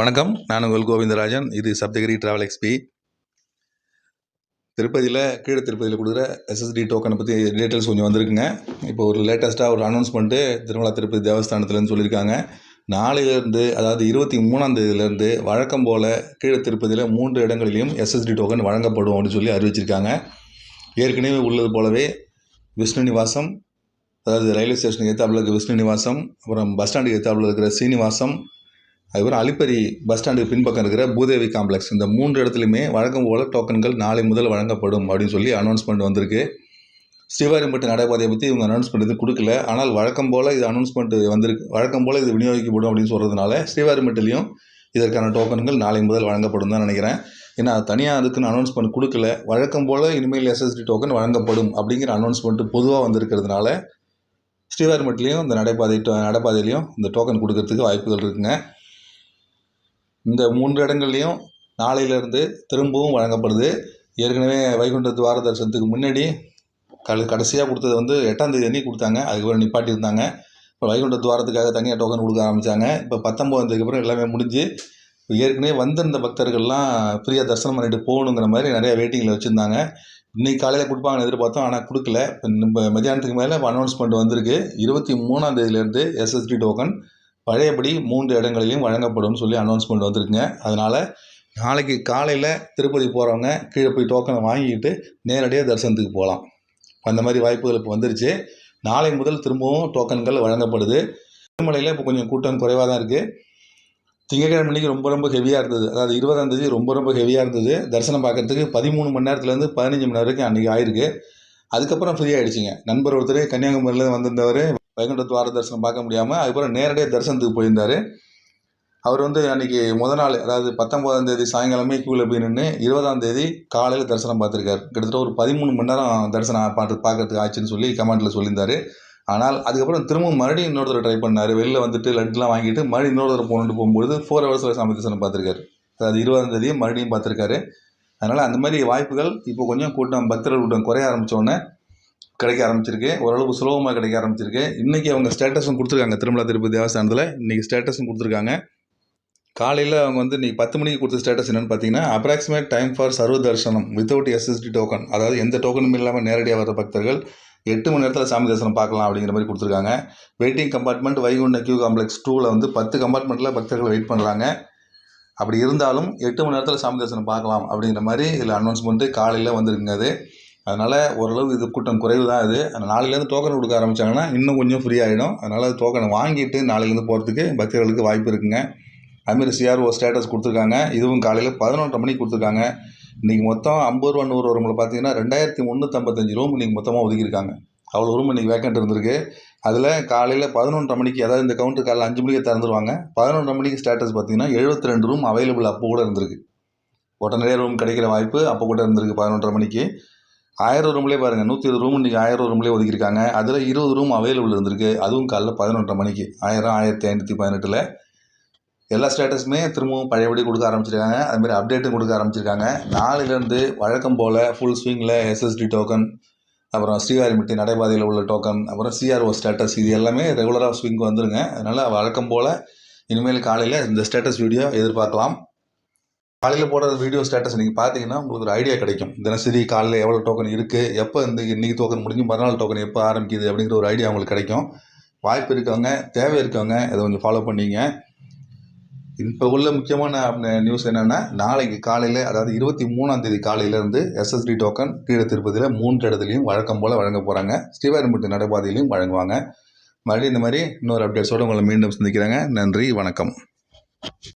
வணக்கம். நான் உங்கள் கோவிந்தராஜன். இது சப்தகிரி ட்ராவல் எக்ஸ்பி திருப்பதியில் கீழே திருப்பதியில் கொடுக்குற எஸ்எஸ்டி டோக்கனை பற்றி டீட்டெயில்ஸ் கொஞ்சம் வந்திருக்குங்க. இப்போ ஒரு லேட்டஸ்ட்டாக ஒரு அனௌன்ஸ்மெண்ட்டு திருமலா திருப்பதி தேவஸ்தானத்துலேருந்து சொல்லியிருக்காங்க. நாளையிலேருந்து அதாவது இருபத்தி மூணாம் தேதியிலேருந்து வழக்கம் போல் கீழே திருப்பதியில் மூன்று இடங்களிலும் எஸ்எஸ்டி டோக்கன் வழங்கப்படும் அப்படின்னு சொல்லி அறிவிச்சிருக்காங்க. ஏற்கனவே உள்ளது போலவே விஷ்ணு நிவாசம் அதாவது ரயில்வே ஸ்டேஷனுக்கு ஏற்றாப்புல இருக்கிற விஷ்ணு நிவாசம் அப்புறம் பஸ் ஸ்டாண்டுக்கு ஏற்றாப்புல இருக்கிற சீனிவாசம் அதுக்கப்புறம் அலிப்பரி பஸ் ஸ்டாண்டுக்கு பின்பக்கம் இருக்கிற பூதேவி காம்ப்ளெக்ஸ் இந்த மூன்று இடத்துலையுமே வழக்கம் போல் டோக்கன்கள் நாளை முதல் வழங்கப்படும் அப்படின்னு சொல்லி அனௌன்ஸ்மெண்ட் வந்திருக்கு. ஸ்ரீவாரிம்பட்டு நடைபாதையை பற்றி இவங்க அனௌன்ஸ்மெண்ட் இது கொடுக்கல. ஆனால் வழக்கம் போல் இது அனௌன்ஸ்மெண்ட் வந்திருக்கு. வழக்கம் போல் இது விநியோகிக்கப்படும் அப்படின்னு சொல்கிறதுனால ஸ்ரீவாரிம்பட்டிலையும் இதற்கான டோக்கன்கள் நாளை முதல் வழங்கப்படும் தான் நினைக்கிறேன். ஏன்னா தனியாக அதுக்குன்னு அனௌன்ஸ்மெண்ட் கொடுக்கல. வழக்கம் போல் இனிமேல் எஸ்எஸ்டி டோக்கன் வழங்கப்படும் அப்படிங்கிற அனௌன்ஸ்மெண்ட் பொதுவாக வந்திருக்கிறதுனால ஸ்ரீவாரிமட்டிலையும் இந்த நடைபாதை நடைபாதையிலையும் இந்த டோக்கன் கொடுக்கறதுக்கு வாய்ப்புகள் இருக்குங்க. இந்த மூன்று இடங்கள்லையும் நாளையிலேருந்து திரும்பவும் வழங்கப்படுது. ஏற்கனவே வைகுண்ட துவார தரிசனத்துக்கு முன்னாடி கல் கடைசியாக கொடுத்தது வந்து எட்டாம் தேதி அன்றைக்கி கொடுத்தாங்க அதுக்கப்புறம் நிப்பாட்டியிருந்தாங்க. இப்போ வைகுண்ட துவாரத்துக்காக தனியாக டோக்கன் கொடுக்க ஆரம்பித்தாங்க இப்போ பத்தொம்போதாம் அப்புறம் எல்லாமே முடிஞ்சு ஏற்கனவே வந்திருந்த பக்தர்கள்லாம் ஃப்ரீயாக தரிசனம் பண்ணிட்டு போகணுங்கிற மாதிரி நிறையா வெயிட்டிங்கில் வச்சுருந்தாங்க. இன்றைக்கி காலையில் கொடுப்பாங்கன்னு எதிர்பார்த்தோம் ஆனால் கொடுக்கல. இப்போ நம்ம மத்தியானத்துக்கு மேலே இப்போ அனௌன்ஸ்மெண்ட் வந்திருக்கு. இருபத்தி மூணாம் தேதியிலேருந்து எஸ்எஸ்டி டோக்கன் பழையபடி மூன்று இடங்களிலும் வழங்கப்படும்னு சொல்லி அனௌன்ஸ்மெண்ட் வந்திருக்குங்க. அதனால் நாளைக்கு காலையில் திருப்பதி போகிறவங்க கீழே போய் டோக்கனை வாங்கிக்கிட்டு நேரடியாக தரிசனத்துக்கு போகலாம் அந்த மாதிரி வாய்ப்புகள் இப்போ வந்துருச்சு. நாளை முதல் திரும்பவும் டோக்கன்கள் வழங்கப்படுது. திருமலையில் இப்போ கொஞ்சம் கூட்டம் குறைவாக தான் இருக்குது திங்கக்கிழமை அன்றைக்கி ரொம்ப ரொம்ப ஹெவியாக இருந்தது. அதாவது இருபதாம் தேதி ரொம்ப ரொம்ப ஹெவியாக இருந்தது. தரிசனம் பார்க்குறதுக்கு பதிமூணு மணி நேரத்துலேருந்து பதினஞ்சு மணி நேரம் வரைக்கும் அன்றைக்கி ஆயிருக்கு. அதுக்கப்புறம் ஃப்ரீ ஆகிடுச்சிங்க நண்பர் ஒருத்தர் கன்னியாகுமரியிலேருந்து வந்திருந்தவர் வைகுண்ட துவார தரிசனம் பார்க்க முடியாமல் அதுக்கப்புறம் நேரடியாக தரிசனத்துக்கு போயிருந்தார். அவர் வந்து அன்றைக்கி முத நாள் அதாவது பத்தொம்போதாம் தேதி சாயங்காலமே க்யூவில் போய் நின்று இருபதாம் தேதி காலையில் தரிசனம் பார்த்துருக்காரு. கிட்டத்தட்ட ஒரு பதிமூணு மணி நேரம் தரிசனம் பார்த்து பார்க்கறதுக்கு ஆச்சுன்னு சொல்லி கமெண்ட்டில் சொல்லியிருந்தார். ஆனால் அதுக்கப்புறம் திரும்பவும் மறுபடியும் இன்னொருத்தர் ட்ரை பண்ணார். வெளில வந்துட்டு லட்டுலாம் வாங்கிட்டு மறுபடியும் இன்னொருத்தர் தடவை போகணுட்டு போகும்போது ஃபோர் ஹவர்ஸில் சாமி தரிசனம் பார்த்துருக்காரு. அதாவது இருபதாம் தேதியும் மறுபடியும் பார்த்துருக்காரு. அதனால் அந்த மாதிரி வாய்ப்புகள் இப்போ கொஞ்சம் கூட்டம் பக்தர்கள் கூட்டம் குறைய ஆரம்பித்தோடனே கிடைக்க ஆரம்பிச்சிருக்கு. ஓரளவுக்கு சுலபமாக கிடைக்க ஆரம்பிச்சிருக்கு. இன்றைக்கி அவங்க ஸ்டேட்டஸும் கொடுத்துருக்காங்க. திருமலா திருப்பதி தேவஸ்தானத்தில் இன்றைக்கி ஸ்டேட்டஸும் கொடுத்துருக்காங்க. காலையில் அவங்க வந்து இன்றைக்கி பத்து மணிக்கு கொடுத்த ஸ்டேட்டஸ் என்னென்னு பார்த்தீங்கன்னா அப்ராக்சிமேட் டைம் ஃபார் சர்வ தரிசனம் வித்தவுட் எஸ்எஸ்டி டோக்கன் அதாவது எந்த டோக்கனும் இல்லாமல் நேரடியாக வர பக்தர்கள் எட்டு மணி நேரத்தில் சாமி தரிசனம் பார்க்கலாம் அப்படிங்கிற மாதிரி கொடுத்துருக்காங்க. Waiting compartment Vaikunta queue complex டூவில் வந்து பத்து கம்பார்ட்மெண்ட்டில் பக்தர்கள் வெயிட் பண்ணுறாங்க அப்படி இருந்தாலும் எட்டு மணி நேரத்தில் சாமி தரிசனம் பார்க்கலாம் அப்படிங்கிற மாதிரி இதில் அனௌன்ஸ்மெண்ட்டு காலையில் வந்துருக்குங்க அது. அதனால் ஓரளவு இது கூட்டம் குறைவு தான் இது நாளையிலேருந்து டோக்கன் கொடுக்க ஆரம்பித்தாங்கன்னா இன்னும் கொஞ்சம் ஃப்ரீ ஆகிடும் அதனால் டோக்கனை வாங்கிட்டு நாளையிலேருந்து போகிறதுக்கு பக்தர்களுக்கு வாய்ப்பு இருக்குங்க. அதுமாரி சிஆர்ஓ ஸ்டேட்டஸ் கொடுத்துருக்காங்க. இதுவும் காலையில் பதினொன்றரை மணிக்கு கொடுத்துருக்காங்க. இன்றைக்கி மொத்தம் ஐம்பது ரூபா நூறு ரூபா பார்த்தீங்கன்னா ரெண்டாயிரத்தி முந்நூற்றம்பத்தஞ்சு ரூம் இன்றைக்கி மொத்தமாக ஒதுக்கியிருக்காங்க. அவ்வளோ ரூம் இன்றைக்கி வேக்கண்ட் இருந்திருக்கு. அதில் காலையில் பதினொன்றரை மணிக்கு அதாவது இந்த கவுண்டர் காலையில் அஞ்சு மணிக்கு திறந்துருவாங்க. பதினொன்றரை மணிக்கு ஸ்டேட்டஸ் பார்த்தீங்கன்னா எழுபத்தி ரெண்டு ரூம் அவைலபிள் அப்போ கூட இருந்திருக்கு. உடனடியாக ரூம் கிடைக்கிற வாய்ப்பு அப்போ கூட இருந்திருக்கு பதினொன்றரை மணிக்கு. ஆயிரம் ரூம்லேயே பாருங்கள் நூற்றி இருபது ரூம் இன்றைக்கி ஆயிரம் ரூம்லேயே ஒதுக்கியிருக்காங்க. அதில் இருபது ரூம் அவைலபிள் இருந்திருக்கு. அதுவும் காலைல பதினொன்றரை மணிக்கு. ஆயிரம் ஆயிரத்தி ஐநூற்றி பதினெட்டில். எல்லா ஸ்டேட்டஸுமே திரும்பவும் பழையபடி கொடுக்க ஆரம்பிச்சிருக்காங்க. அதுமாதிரி அப்டேட்டும் கொடுக்க ஆரம்பிச்சிருக்காங்க. நாளிலேருந்து வழக்கம் போல் ஃபுல் ஸ்விங்கில் எஸ்எஸ்டி டோக்கன் அப்புறம் ஸ்ரீவாரிமிட்டி நடைபாதையில் உள்ள டோக்கன் அப்புறம் சிஆர்ஓ ஸ்டேட்டஸ் இது எல்லாமே ரெகுலராக ஸ்விங் வந்துருங்க. அதனால் வழக்கம் போல் இனிமேல் காலையில் இந்த ஸ்டேட்டஸ் வீடியோ எதிர்பார்க்கலாம். காலையில் போடுற வீடியோ ஸ்டேட்டஸ் நீங்கள் பார்த்தீங்கன்னா உங்களுக்கு ஒரு ஐடியா கிடைக்கும். தினசரி காலையில் எவ்வளோ டோக்கன் இருக்குது எப்போ இந்த இன்றைக்கி டோக்கன் முடிஞ்சு மறுநாள் டோக்கன் எப்போ ஆரம்பிக்குது அப்படிங்கிற ஒரு ஐடியா உங்களுக்கு கிடைக்கும். வாய்ப்பு இருக்கவங்க தேவை இருக்கவங்க இதை கொஞ்சம் ஃபாலோ பண்ணிங்க. இப்போ உள்ள முக்கியமான நியூஸ் என்னென்னா நாளைக்கு காலையில் அதாவது இருபத்தி மூணாம் தேதி காலையிலேருந்து எஸ்எஸ்டி டோக்கன் கீழே திருப்பதியில் மூன்று இடத்துலையும் வழக்கம் போல் வழங்க போகிறாங்க ஸ்ரீவாரிமுட்டு நடைபாதையிலையும் வழங்குவாங்க. மறுபடியும் இந்த மாதிரி இன்னொரு அப்டேட்ஸோடு உங்களை மீண்டும் சந்திக்கிறாங்க. நன்றி வணக்கம்.